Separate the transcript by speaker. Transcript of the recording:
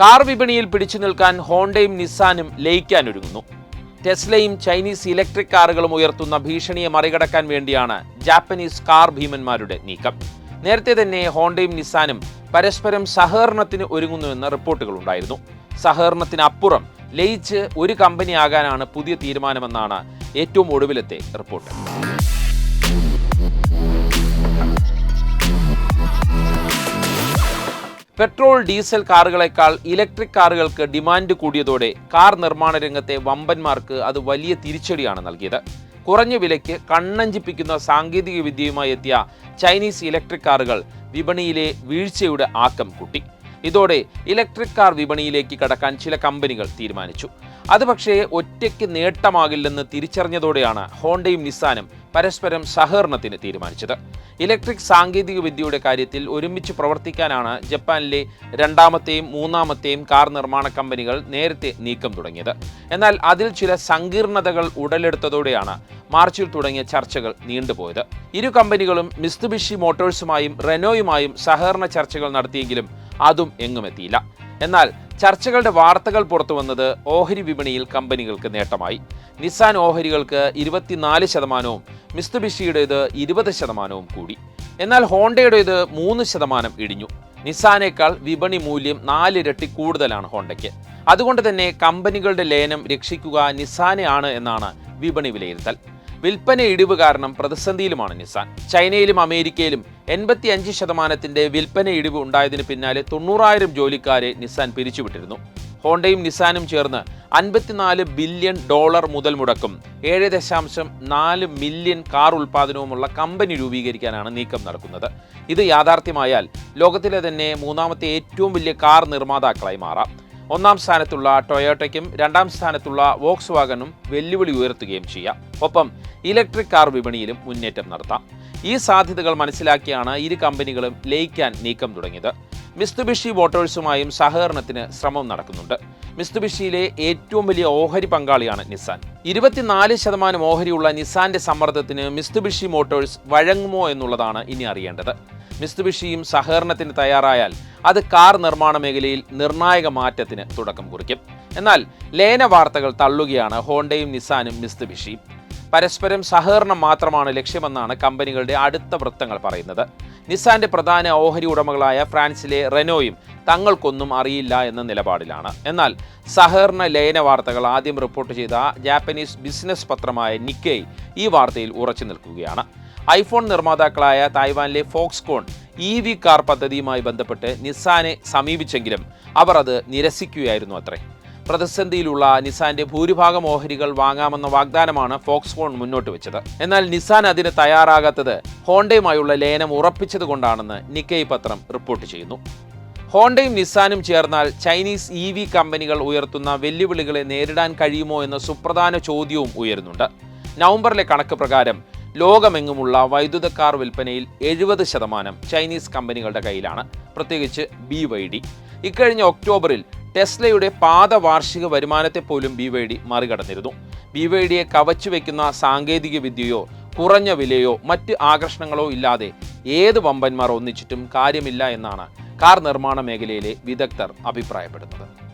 Speaker 1: Car വിപണിയിൽ പിടിച്ചു നിൽക്കാൻ ഹോണ്ടയും നിസ്സാനും ലയിക്കാനൊരുങ്ങുന്നു ടെസ്ലയും ചൈനീസ് ഇലക്ട്രിക് കാറുകളും ഉയർത്തുന്ന ഭീഷണിയെ മറികടക്കാൻ വേണ്ടിയാണ് ജാപ്പനീസ് കാർ ഭീമന്മാരുടെ നീക്കം. നേരത്തെ തന്നെ ഹോണ്ടയും നിസ്സാനും പരസ്പരം സഹകരണത്തിന് ഒരുങ്ങുന്നുവെന്ന റിപ്പോർട്ടുകളുണ്ടായിരുന്നു സഹകരണത്തിനപ്പുറം ലയിച്ച് ഒരു കമ്പനി ആകാനാണ് പുതിയ തീരുമാനമെന്നാണ് ഏറ്റവും ഒടുവിലത്തെ റിപ്പോർട്ട്. പെട്രോൾ ഡീസൽ കാറുകളെക്കാൾ ഇലക്ട്രിക് കാറുകൾക്ക് ഡിമാൻഡ് കൂടിയതോടെ കാർ നിർമ്മാണ രംഗത്തെ വമ്പന്മാർക്ക് അത് വലിയ തിരിച്ചടിയാണ് നൽകിയത്. കുറഞ്ഞ വിലയ്ക്ക് കണ്ണഞ്ചിപ്പിക്കുന്ന സാങ്കേതിക വിദ്യയുമായി എത്തിയ ചൈനീസ് ഇലക്ട്രിക് കാറുകൾ വിപണിയിലെ വീഴ്ചയുടെ ആക്കം കൂട്ടി. ഇതോടെ ഇലക്ട്രിക് കാർ വിപണിയിലേക്ക് കടക്കാൻ ചില കമ്പനികൾ തീരുമാനിച്ചു. അത് പക്ഷേ ഒറ്റയ്ക്ക് നേട്ടമാകില്ലെന്ന് തിരിച്ചറിഞ്ഞതോടെയാണ് ഹോണ്ടയും നിസ്സാനും പരസ്പരം സഹകരണത്തിന് തീരുമാനിച്ചത്. ഇലക്ട്രിക് സാങ്കേതിക വിദ്യയുടെ കാര്യത്തിൽ ഒരുമിച്ച് പ്രവർത്തിക്കാനാണ് ജപ്പാനിലെ രണ്ടാമത്തെയും മൂന്നാമത്തെയും കാർ നിർമ്മാണ കമ്പനികൾ നേരത്തെ നീക്കം തുടങ്ങിയത്. എന്നാൽ അതിൽ ചില സങ്കീർണതകൾ ഉടലെടുത്തതോടെയാണ് മാർച്ചിൽ തുടങ്ങിയ ചർച്ചകൾ നീണ്ടുപോയത്. ഇരു കമ്പനികളും മിസ്തുബിഷി മോട്ടോഴ്സുമായും റെനോയുമായും സഹകരണ ചർച്ചകൾ നടത്തിയെങ്കിലും അതും എങ്ങുമെത്തിയില്ല. എന്നാൽ ചർച്ചകളുടെ വാർത്തകൾ പുറത്തു വന്നത് ഓഹരി വിപണിയിൽ കമ്പനികൾക്ക് നേട്ടമായി. നിസാൻ ഓഹരികൾക്ക് ഇരുപത്തിനാല് ശതമാനവും മിസ്തുബിഷിയുടേത് ഇരുപത് ശതമാനവും കൂടി. എന്നാൽ ഹോണ്ടയുടേത് മൂന്ന് ശതമാനം ഇടിഞ്ഞു. നിസാനേക്കാൾ വിപണി മൂല്യം നാലിരട്ടി കൂടുതലാണ് ഹോണ്ടയ്ക്ക്. അതുകൊണ്ട് തന്നെ കമ്പനികളുടെ ലയനം രക്ഷിക്കുക നിസാനെയാണ് എന്നാണ് വിപണി വിലയിരുത്തൽ. വിൽപ്പന ഇടിവ് കാരണം പ്രതിസന്ധിയിലുമാണ് നിസാൻ. ചൈനയിലും അമേരിക്കയിലും എൺപത്തി അഞ്ച് ശതമാനത്തിന്റെ വിൽപ്പന ഇടിവ് ഉണ്ടായതിന് പിന്നാലെ തൊണ്ണൂറായിരം ജോലിക്കാരെ നിസാൻ പിരിച്ചുവിട്ടിരുന്നു. ഹോണ്ടയും നിസാനും ചേർന്ന് അൻപത്തിനാല് ബില്യൺ ഡോളർ മുതൽ മുടക്കും. ഏഴ് ദശാംശം നാല് മില്യൺ കാർ ഉൽപ്പാദനവുമുള്ള കമ്പനി രൂപീകരിക്കാനാണ് നീക്കം നടക്കുന്നത്. ഇത് യാഥാർത്ഥ്യമായാൽ ലോകത്തിലെ തന്നെ മൂന്നാമത്തെ ഏറ്റവും വലിയ കാർ നിർമ്മാതാക്കളായി മാറാം. ഒന്നാം സ്ഥാനത്തുള്ള ടൊയോട്ടയ്ക്കും രണ്ടാം സ്ഥാനത്തുള്ള വോക്സ് വാഗനും വെല്ലുവിളി ഉയർത്തുകയും ചെയ്യാം. ഒപ്പം ഇലക്ട്രിക് കാർ വിപണിയിലും മുന്നേറ്റം നടത്താം. ഈ സാധ്യതകൾ മനസ്സിലാക്കിയാണ് ഇരു കമ്പനികളും ലയിക്കാൻ നീക്കം തുടങ്ങിയത്. മിസ്തുബിഷി വോട്ടേഴ്സുമായും സഹകരണത്തിന് ശ്രമം നടക്കുന്നുണ്ട്. മിസ്തുബിഷിയിലെ ഏറ്റവും വലിയ ഓഹരി പങ്കാളിയാണ് നിസാൻ. ഇരുപത്തിനാല് ശതമാനം ഓഹരിയുള്ള നിസാന്റെ സമ്മർദ്ദത്തിന് മിസ്തുബിഷി മോട്ടോഴ്സ് വഴങ്ങുമോ എന്നുള്ളതാണ് ഇനി അറിയേണ്ടത്. മിസ്തുബിഷിയും സഹകരണത്തിന് തയ്യാറായാൽ അത് കാർ നിർമ്മാണ മേഖലയിൽ നിർണായക മാറ്റത്തിന് തുടക്കം കുറിക്കും. എന്നാൽ ലയന വാർത്തകൾ തള്ളുകയാണ് ഹോണ്ടയും നിസാനും മിസ്തുബിഷിയും പരസ്പരം സഹകരണം മാത്രമാണ് ലക്ഷ്യമെന്നാണ് കമ്പനികളുടെ അടുത്ത വൃത്തങ്ങൾ പറയുന്നത്. നിസാന്റെ പ്രധാന ഓഹരി ഉടമകളായ ഫ്രാൻസിലെ റെനോയും തങ്ങൾക്കൊന്നും അറിയില്ല എന്ന നിലപാടിലാണ്. എന്നാൽ സഹകരണ ലയന വാർത്തകൾ ആദ്യം റിപ്പോർട്ട് ചെയ്ത ജാപ്പനീസ് ബിസിനസ് പത്രമായ നിക്കൈ ഈ വാർത്തയിൽ ഉറച്ചു നിൽക്കുകയാണ്. ഐഫോൺ നിർമ്മാതാക്കളായ തായ്വാനിലെ ഫോക്സ്കോൺ ഇ വി കാർ പദ്ധതിയുമായി ബന്ധപ്പെട്ട് നിസാനെ സമീപിച്ചെങ്കിലും അവർ അത് നിരസിക്കുകയായിരുന്നു അത്രേ. പ്രതിസന്ധിയിലുള്ള നിസാന്റെ ഭൂരിഭാഗം ഓഹരികൾ വാങ്ങാമെന്ന വാഗ്ദാനമാണ് ഫോക്സ്കോൺ മുന്നോട്ട് വെച്ചത്. എന്നാൽ നിസാൻ അതിന് തയ്യാറാകാത്തത് ഹോണ്ടയുമായുള്ള ലയനം ഉറപ്പിച്ചതുകൊണ്ടാണെന്ന് നിക്കൈ പത്രം റിപ്പോർട്ട് ചെയ്യുന്നു. ഹോണ്ടയും നിസാനും ചേർന്നാൽ ചൈനീസ് ഇ വി കമ്പനികൾ ഉയർത്തുന്ന വെല്ലുവിളികളെ നേരിടാൻ കഴിയുമോ എന്ന സുപ്രധാന ചോദ്യവും ഉയരുന്നുണ്ട്. നവംബറിലെ കണക്ക് പ്രകാരം ലോകമെങ്ങുമുള്ള വൈദ്യുത കാർ വിൽപ്പനയിൽ എഴുപത് ശതമാനം ചൈനീസ് കമ്പനികളുടെ കയ്യിലാണ്. പ്രത്യേകിച്ച് ബി വൈ ഡി ഇക്കഴിഞ്ഞ ഒക്ടോബറിൽ ടെസ്ലയുടെ പാത വാർഷിക വരുമാനത്തെ പോലും ബി വൈ ഡി മറികടന്നിരുന്നു. ബി വൈ ഡിയെ കവച്ചു വെക്കുന്ന സാങ്കേതിക വിദ്യയോ കുറഞ്ഞ വിലയോ മറ്റ് ആകർഷണങ്ങളോ ഇല്ലാതെ ഏത് വമ്പന്മാർ ഒന്നിച്ചിട്ടും കാര്യമില്ല എന്നാണ് കാർ നിർമ്മാണ മേഖലയിലെ വിദഗ്ധർ അഭിപ്രായപ്പെടുന്നത്.